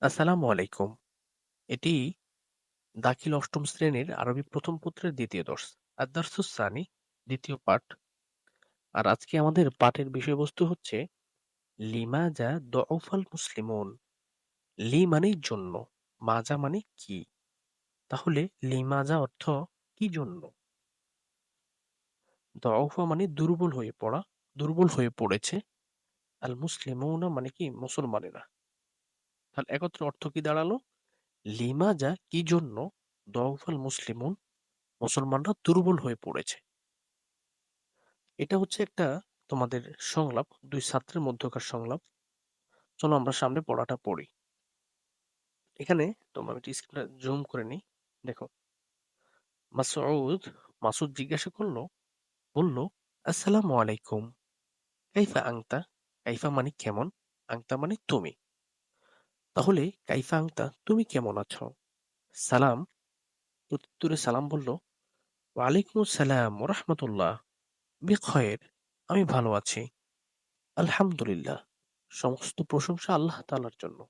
আসসালামু আলাইকুম। এটি দাখিল অষ্টম শ্রেণির আরবি প্রথম পত্রের দ্বিতীয় দর্স। আদ-দারসুস দ্বিতীয় পাঠ। আর আজকে আমাদের পাঠের বিষয়বস্তু হচ্ছে লিমাজা দউফাল মুসলিমুন। লি মানেই জন্য, মাজা মানে কি? তাহলে লিমাজা অর্থ কি জন্য? দউফা মানে দুর্বল হয়ে পড়া, দুর্বল হয়ে পড়েছে। আল মুসলিমুনা মানে কি মুসলমানেরা। তাহলে একত্রে অর্থ কি দাঁড়াল? লিমাজা কি জন্য দউফাল মুসলিমুন মুসলমানরা দুর্বল হয়ে পড়েছে। এটা হচ্ছে একটা তোমাদের সংলাপ, দুই ছাত্রের মধ্যকার সংলাপ। চলো আমরা সামনে পড়াটা পড়ি। এখানে তোমরা স্ক্রিনটা জুম করে নিই। দেখো। মাসউদ, মাসুদ জিজ্ঞাসা করল, বলল, আসসালামু আলাইকুম। কাইফা আংতা? কাইফা মানে কেমন? আংতা মানে তুমি। তাহলে কাইফা আংতা তুমি কেমন আছো? সালাম প্রত্যুত্তরে সালাম বলল, ওয়ালাইকুম ওয়া রাহমাতুল্লাহ। বিখয়ের আমি ভালো আছি। আলহামদুলিল্লাহ সমস্ত প্রশংসা আল্লাহ তাআলার জন্য।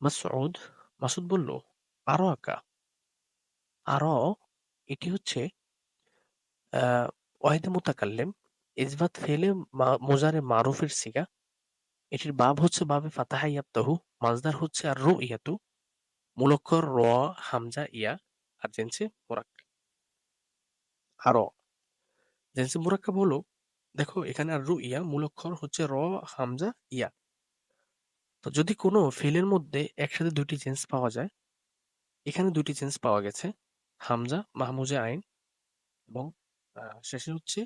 মাসউদ মাসুদ বলল, আরও আকা আরও এটি হচ্ছে ওয়াহিদে মুতাকাল্লিম ইসবাত ফেলে মুজারে মারুফের সিগা। এটির বাব হচ্ছে বাবে ফাতাহা ইয়াফতাহু, মাজদার হচ্ছে আর রুইয়াতু, মূলক্ষর র, হামজা, ইয়া আর জিনসে মুরাক্কাব। আরও জিনসে মুরাক্কাব হলো দেখো এখানে আর রুইয়া মূলক্ষর হচ্ছে র, হামজা, ইয়া। তো যদি কোনো ফিলের মধ্যে একসাথে দুইটি জেন্স পাওয়া যায়, এখানে দুইটি জেন্স পাওয়া গেছে। হামজা, মাহমুজে আইন এবং শেষে হচ্ছে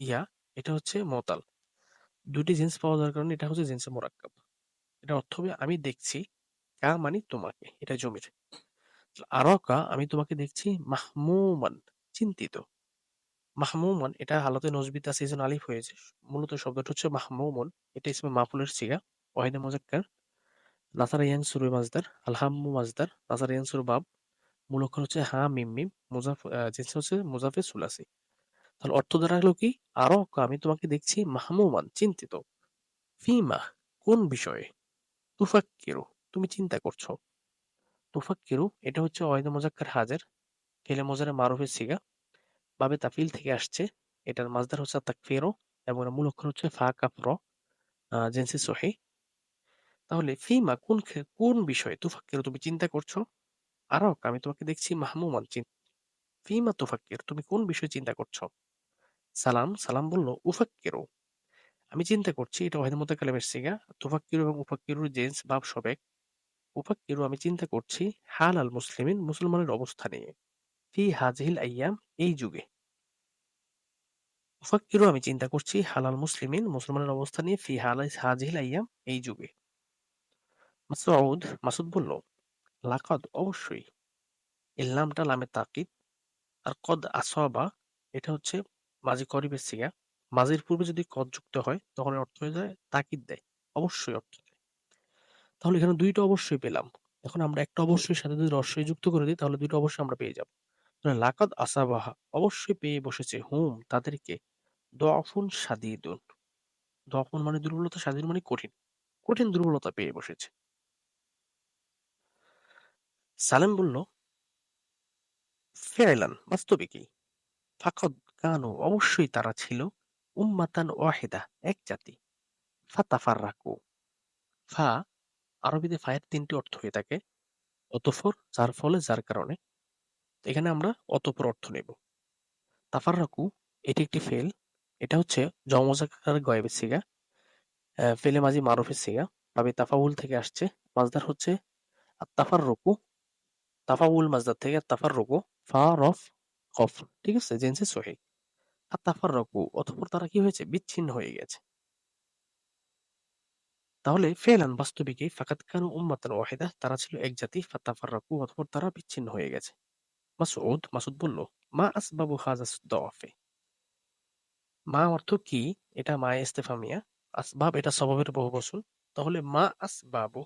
ইয়া, এটা হচ্ছে মুতাল। দুইটি জিন্স পাওয়া যাওয়ার কারণে এটা হচ্ছে জিনসে মুরাক্কাব। এটার অর্থ হবে আমি দেখছি, কা মানে তোমাকে, এটা জমির। আরাকা আমি তোমাকে দেখছি মাহমুমান চিন্তিত। মাহমুমান এটা হালতে নসবিত আছে এজন্য আলিফ হয়েছে। মূলত শব্দটা হচ্ছে মাহমুমুন এটা ইসমে মাফউলের সিগা, ওয়াহিদে মুজাক্কার। নাসারা ইয়ানসুরু মাজদার, আল-হাম্মু মাজদার, নাসারা ইয়ানসুরু বাব। মূল অক্ষর হচ্ছে হা, মিম, মিম। মুজাফ জিনস হচ্ছে মুজাফে সুলাসি। তাহলে অর্থ দাঁড়াল কি? আরাকা আমি তোমাকে দেখছি মাহমুমান চিন্তিত। ফিমা কোন বিষয়ে? তুফাক্কিরু তুমি চিন্তা করছ। তুফাক্কিরু এটা হচ্ছে ওয়াহিদে মুজাক্কার হাজের, ফেলে মুজারে মারুফের সিগা। বাবে তাফিল থেকে আসছে। এটার মাজদার হচ্ছে তাকফিরু এবং এর মূল অক্ষর হচ্ছে ফা, কাফ, র। আ জিনসে সহিহ। তাহলে ফিমা কোন কোন বিষয়ে তুফাক্কিরু তুমি চিন্তা করছ? আরাক আমি তোমাকে দেখছি মাহমুমান চিন্তা ফিমা তুফাক্কির তুমি কোন বিষয়ে চিন্তা করছ? সালাম সালাম বলল, উফাক্কিরু আমি চিন্তা করছি এটা ওয়াহিদে মুতাকাল্লিমের সিগা। তুফাক্কিরু এবং উফাক্কিরুর জিন্স বাব সবেক। উফাক্কিরু আমি চিন্তা করছি হাল আল মুসলিমিন মুসলমানের অবস্থা নিয়ে। ফি হাযিহিল আইয়াম এই যুগে। উফাক্কিরু আমি চিন্তা করছি হালাল মুসলিমিন মুসলমানের অবস্থা নিয়ে ফি হালাই হাযিহিল আইয়াম এই যুগে। মাসউদ মাসুদ বলল, লাকাদ অবশ্যই। এর লামটা লামে তাকিদ আর কদ আসাবা এটা হচ্ছে মাজি করিবের সিগা। মাজির পূর্বে যদি কদ যুক্ত হয় তখন এর অর্থ হয়ে যায় তাকিদ দেয়। অবশ্যই অর্থ দেয়। তাহলে এখানে ২ টা অবশ্যই পেলাম। এখন আমরা একটা অবশ্যই সাথে যদি রস্বই যুক্ত করে দিই তাহলে ২ টা অবশ্যই আমরা পেয়ে যাব। লাকাদ আসাবাহা অবশ্যই পেয়ে বসেছে হুম তাদেরকে দফুন শাদীদুন। দফুন মানে দুর্বলতা, শাদীদ মানে কঠিন। কঠিন দুর্বলতা পেয়ে বসেছে। সালেম বলল ফেয়লান বাস্তবিকই। ফাকাদ কানু অবশ্যই তারা ছিল উম্মাতান ওয়াহেদা এক জাতি। ফাতাফাররাকু ফা আরবিতে ফায়ের তিনটি অর্থ হয়ে থাকে। অতঃপর, যার ফলে, যার কারণে। এখানে আমরা অতঃপর অর্থ নেব। তাফার রাকু এটি একটি ফেল। এটা হচ্ছে জমজাকার গয়েবের সিগা। ফেলে মাঝি মারুফের সিগা। বাবে তাফাউল থেকে আসছে। মাজদার হচ্ছে আত-তাফাররুকু। তাফাউল মাজদার থেকে আত-তাফাররুকু ফা, রফ, কফ। ঠিক আছে? জিনসে সহিহ। আত-তাফাররাকু অতঃপর তারা কি হয়েছে? বিচ্ছিন্ন হয়ে গেছে। তাহলে ফেলান বাস্তবিকই ফাকাদ কানু উম্মাতান ওয়াহিদা তারা ছিল এক জাতি ফাতাফাররাকু অতঃপর তারা বিচ্ছিন্ন হয়ে গেছে। মাসউদ মাসুদ বলল, মা আসবাবু হাযা দওয়াফে মা অর্থ কি? এটা মা ইস্তেফামিয়া। আসবাব এটা সবাবের বহুবচন। তাহলে মা আসবাবু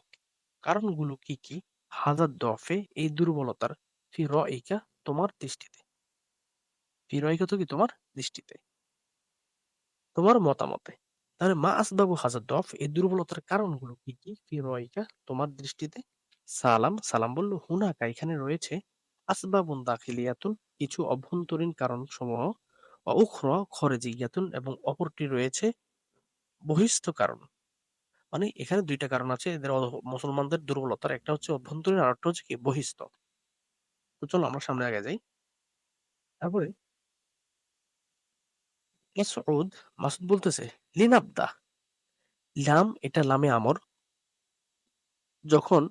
কারণগুলো কি, কি? হাযা দওয়াফে এই দুর্বলতার ফি তোমার দৃষ্টিতে। ফি তো কি তোমার দৃষ্টিতে। তোমার মতামতে। তাহলে মা আসবাবু হাজার দফ এই দুর্বলতার কারণগুলো কি কি? ফি রয়কা তোমার দৃষ্টিতে? সালাম সালাম বলল, হুনাকা, এখানে রয়েছে আসবাবুন দাখিলিয়াতুন, কিছু অভ্যন্তরীণ কারণ সমূহ উখরা খরেজিয়াতুন এবং অপরটি রয়েছে বহিস্থ কারণ। মানে এখানে দুইটা কারণ আছে, এদের মুসলমানদের দুর্বলতার। একটা হচ্ছে অভ্যন্তরীণ আর একটা হচ্ছে কি, বহিস্থ। তো চলো আমরা সামনে আগে যাই। তারপরে মাসউদ মাসুদ বলতেছে, লিনাবদা। লাম, এটা লামে আমর। যখন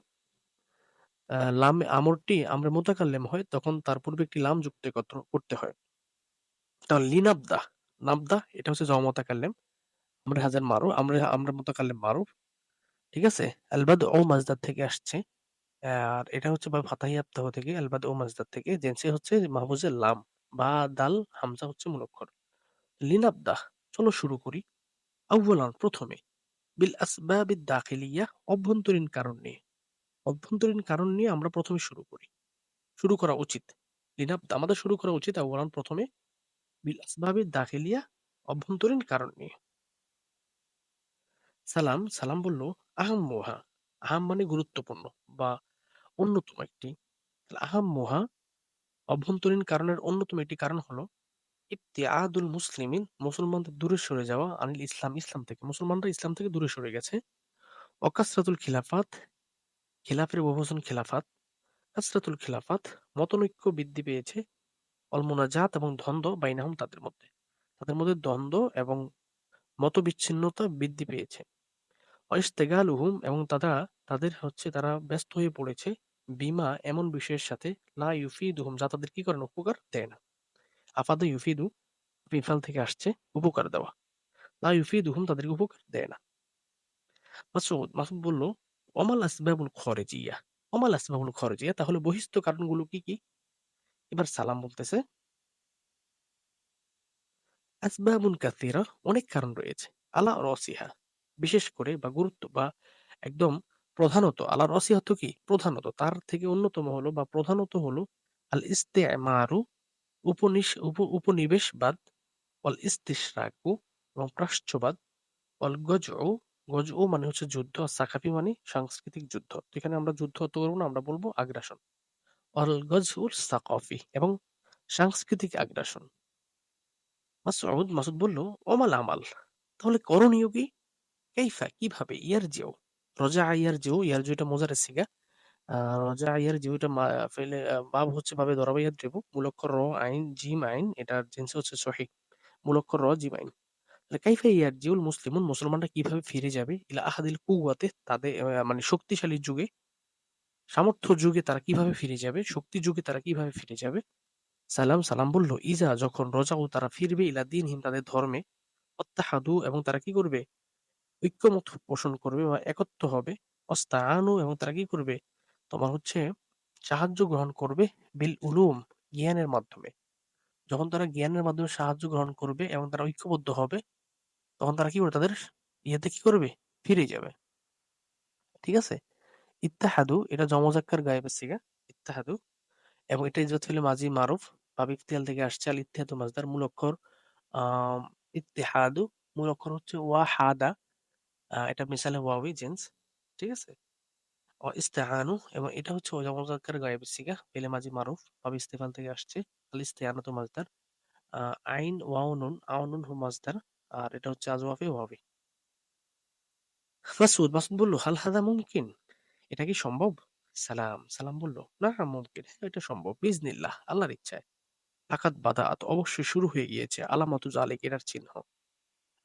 লামে আমরটি আমরা মোতাকাল্লেম হয়, তখন তার পূর্বে একটি লাম যুক্ত করতে হয়। তাহলে লিনাবদা, নাবদা, এটা হচ্ছে জমা মোতাকাল্লেম। আমরা হাজার মারু, আমরা আমরা মোতাকাল্লেম মারু। ঠিক আছে? আলবাদ ও মাজদার থেকে আসছে। আর এটা হচ্ছে বা ফাতাহি আপ্তাহ থেকে আলবাদ ও মাজদার থেকে জেন্সি হচ্ছে মাহফুজের লাম। বা দাল হামজা হচ্ছে মুলক্ষর লিনাবদা চলো শুরু করি। আউ্বলান প্রথমে, বিল আসবাবিদ দাখিলিয়া, অভ্যন্তরীণ কারণ নিয়ে। অভ্যন্তরীণ কারণ নিয়ে আমরা প্রথমে শুরু করি। শুরু করা উচিত। লিনাবদা আমাদের শুরু করা উচিত আউ্বলান প্রথমে, বিল আসবাবিদ দাখিলিয়া, অভ্যন্তরীণ কারণ নিয়ে। সালাম সালাম বলল, আহাম মোহা। আহাম মানে গুরুত্বপূর্ণ বা অন্যতম একটি। আহাম মোহা, অভ্যন্তরীণ কারণের অন্যতম একটি কারণ হলো ইবতিআদুল মুসলিমিন, মুসলমানদের দূরে সরে যাওয়া আনিল ইসলাম ইসলাম থেকে, মুসলমানরা ইসলাম থেকে দূরে সরে গেছে। অকাসরাতুল খিলাফাত, খিলাফের বহুবচন খিলাফাত, কাসরাতুল খিলাফাত, মতনৈক্য বৃদ্ধি পেয়েছে অলমোনাজাত এবং দ্বন্দ্ব বাইনাহুম তাদের মধ্যে। তাদের মধ্যে দ্বন্দ্ব এবং মতবিচ্ছিন্নতা বৃদ্ধি পেয়েছে। অইস্তেগালুহুম এবং তারা, তাদের হচ্ছে তারা ব্যস্ত হয়ে পড়েছে। বিমা এমন বিষয়ের সাথে লা ইউফিদুহুম, যা তাদের কি করেন উপকার দেয় না। আফাদা ইউফিদু ইফাল থেকে আসছে উপকার দেওয়া। লা ইউফিদুহুম তাদেরকে উপকার দেয় না। মাসুদ মাসুদ বলল অমাল আসবাবুল খরেজিয়া। অমাল আসবাবুল খরেজিয়া, তাহলে বহিস্থ কারণগুলো কি কি? এবার সালাম বলতেছে, আসবাবুন কাসিরা, অনেক কারণ রয়েছে। আলা রসিহা, বিশেষ করে বা গুরুত্ব বা একদম প্রধানত। আলা রসিহা তো কি? প্রধানত। তার থেকে অন্যতম হলো বা প্রধানত হলো আল ইস্তেমারু উপনিবেশবাদ, অল ইস্তিশরাকু এবং প্রাচ্যবাদ অল গজউ। মানে হচ্ছে যুদ্ধ, আর সাকাফি মানে সাংস্কৃতিক যুদ্ধ। এখানে আমরা যুদ্ধ অর্থ করব না, আমরা বলব আগ্রাসন। অল গজউল সাকাফি এবং সাংস্কৃতিক আগ্রাসন। মাসউদ মাসুদ বলল, ওমাল আমাল, তাহলে করণীয় কি? কাইফা, কীভাবে? ইয়ার যেও রজা যেও ইয়ার যেটা মোজার সিগা আহ, রজা ইয়ার যেটা ফেলে বাব হচ্ছে ভাবে দরাবা ইয়ার যেবো মূলক্ষর র আইন জিম আইন এটার জিন্স হচ্ছে সহি মূলক্ষর র জিম আইন। তাহলে ইয়ার জিউল মুসলিমুন মুসলমানরা কীভাবে ফিরে যাবে? ইলা আহাদিল কুয়াতে তাদের মানে শক্তিশালী যুগে। সামর্থ্য যুগে তারা কীভাবে ফিরে যাবে? শক্তি যুগে তারা কীভাবে ফিরে যাবে? সালাম সালাম বলল ইজা যখন রজাউ তারা ফিরবে ইলা দিনহীন তাদের ধর্মে অত্যাহাদু এবং তারা কি করবে? ঐক্যমত পোষণ করবে বা একত্র হবে। অস্তাআনু এবং তারা কি করবে? তোমার হচ্ছে সাহায্য গ্রহণ করবে বিল উলুম জ্ঞানের মাধ্যমে। যখন তারা জ্ঞানের মাধ্যমে সাহায্য গ্রহণ করবে এবং তারা ঐক্যবদ্ধ হবে তখন তারা কি করবে? তাদের ইয়েতে কি করবে? ফিরে যাবে। ঠিক আছে? ইত্তাহাদু এটা জমজাক্কার গায়েবের সিগা। ইত্তাহাদু। এবং এটা ইজত ফিল মাজি মারুফ। বাব ইফতিয়াল থেকে আসছে আল ইত্তিহাদু মাজদার মূল অক্ষর। আম, ইত্তিহাদু মূল অক্ষর হচ্ছে ওয়াহাদা। আহ, এটা মিসালে ওয়াওই জেন্স। ঠিক আছে? ও ইস্তেহানু এবং এটা হচ্ছে জমজাক্কার গায়েব সিগা পেলে মাজি মারুফ বাব ইস্তেফাল থেকে আসছে। আল ইস্তেহানাতু মাজদার। আইন ওয়াউনুন আউনুন হু মাজদার। আর এটা হচ্ছে আজওয়াফি ওয়াবি মাসুদ মাসুদ বলল হাল হাদা মুমকিন? এটা কি সম্ভব? সালাম। সালাম বলল না মুমকিন। হ্যাঁ, এটা সম্ভব। বিজনিল্লাহ আল্লাহর ইচ্ছায়। আকাত বাদাত অবশ্যই শুরু হয়ে গিয়েছে। আলামাতু জালিক এটার চিহ্ন।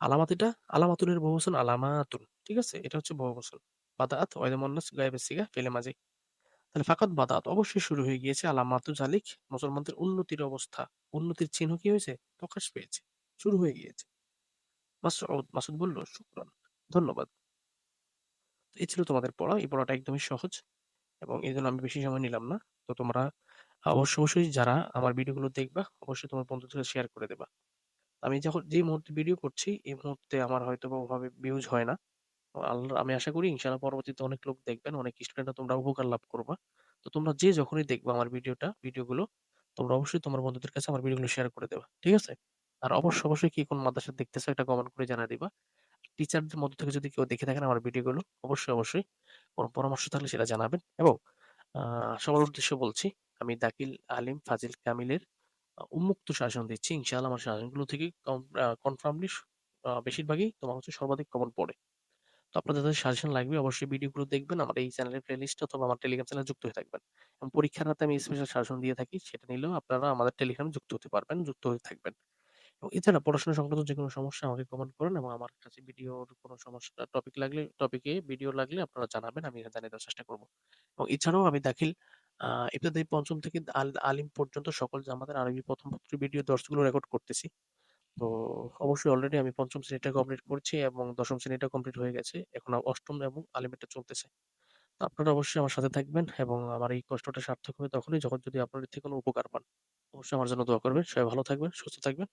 আলামাত এটা? আলামাতুনের বহুবচন আলামাতুন। ঠিক আছে? এটা হচ্ছে বহুবচন। বাদাত ওয়াইদা মুন্নাস গায়েবের সিগা ফেলে মাঝে তাহলে ফাকাত বাদাত অবশ্যই শুরু হয়ে গিয়েছে আলামাতু জালিক, মুসলমানদের উন্নতির অবস্থা, উন্নতির চিহ্ন কি হয়েছে? প্রকাশ পেয়েছে, শুরু হয়ে গিয়েছে। মাসউদ মাসুদ বলল, শুকরান, ধন্যবাদ। এই ছিল তোমাদের পড়া, এই পড়াটা একদমই সহজ এবং এই জন্য আমি বেশি সময় নিলাম না। তো তোমরা অবশ্যই অবশ্যই যারা আমার ভিডিওগুলো দেখবা, অবশ্যই তোমার বন্ধুদের সাথে শেয়ার করে দেবা। আমি যখন যে মুহূর্তে ভিডিও করছি, এই মুহূর্তে আমার হয়তো ওভাবে ভিউজ হয় না। আল্লাহ আমি আশা করি ইনশাআল্লাহ পরবর্তীতে অনেক লোক দেখবেন অনেক স্টুডেন্টরা তোমরা উপকার লাভ করবা তো তোমরা যে যখনই দেখবা আমার ভিডিওটা ভিডিওগুলো তোমরা অবশ্যই তোমার বন্ধুদের কাছে আমার ভিডিওগুলো শেয়ার করে দেবা ঠিক আছে আর অবশ্যই অবশ্যই কি কোন মাদ্রাসা দেখতেছো এটা কমেন্ট করে জানা দিবা টিচারদের মধ্য থেকে যদি কেউ দেখে থাকেন আমার ভিডিওগুলো অবশ্যই, অবশ্যই কোন পরামর্শ থাকলে সেটা জানাবেন এবং সবার উদ্দেশ্যে বলছি আমি দাকিল, আলিম ফাজিল কামিলের উন্মুক্ত শাসন দিচ্ছি। ইনশাআল্লাহ আমার সাজেশনগুলো থেকে কনফার্মলি বেশিরভাগই তোমার হচ্ছে সর্বাধিক কমন পড়ে। তো আপনাদের যাদের সাজেশন লাগবে অবশ্যই ভিডিওগুলো দেখবেন। আমার এই চ্যানেলের প্লেলিস্ট অথবা আমার টেলিগ্রাম চ্যানেলে যুক্ত হয়ে থাকবেন। এবং পরীক্ষার রাতে আমি স্পেশাল সাজেশন দিয়ে থাকি। সেটা নিলেও আপনারা আমাদের টেলিগ্রামে যুক্ত হতে পারবেন, যুক্ত হয়ে থাকবেন। এবং এছাড়া পড়াশোনা সংক্রান্ত যেকোনো সমস্যা আমাকে কমেন্ট করেন এবং আমার কাছে ভিডিওর কোনো সমস্যা টপিক লাগলে টপিকে ভিডিও লাগলে আপনারা জানাবেন। আমি জানিয়ে দেওয়ার চেষ্টা করব এবং এছাড়াও আমি দাখিল আ ইবতেদায়ী পঞ্চম থেকে আল আলিম পর্যন্ত সকল জামাতের আরবি প্রথম পত্রের ভিডিও দর্শগুলো রেকর্ড করতেছি। তো অবশ্যই অলরেডি আমি পঞ্চম শ্রেণীটা কমপ্লিট করছি এবং দশম শ্রেণীটা কমপ্লিট হয়ে গেছে। এখন অষ্টম এবং আলিমেরটা চলতেছে। তো আপনারা অবশ্যই আমার সাথে থাকবেন এবং আমার এই কষ্টটা সার্থক হবে তখনই যখন যদি আপনাদের থেকে কোনো উপকার পান। অবশ্যই আমার জন্য দোয়া করবেন। সবাই ভালো থাকবেন, সুস্থ থাকবেন।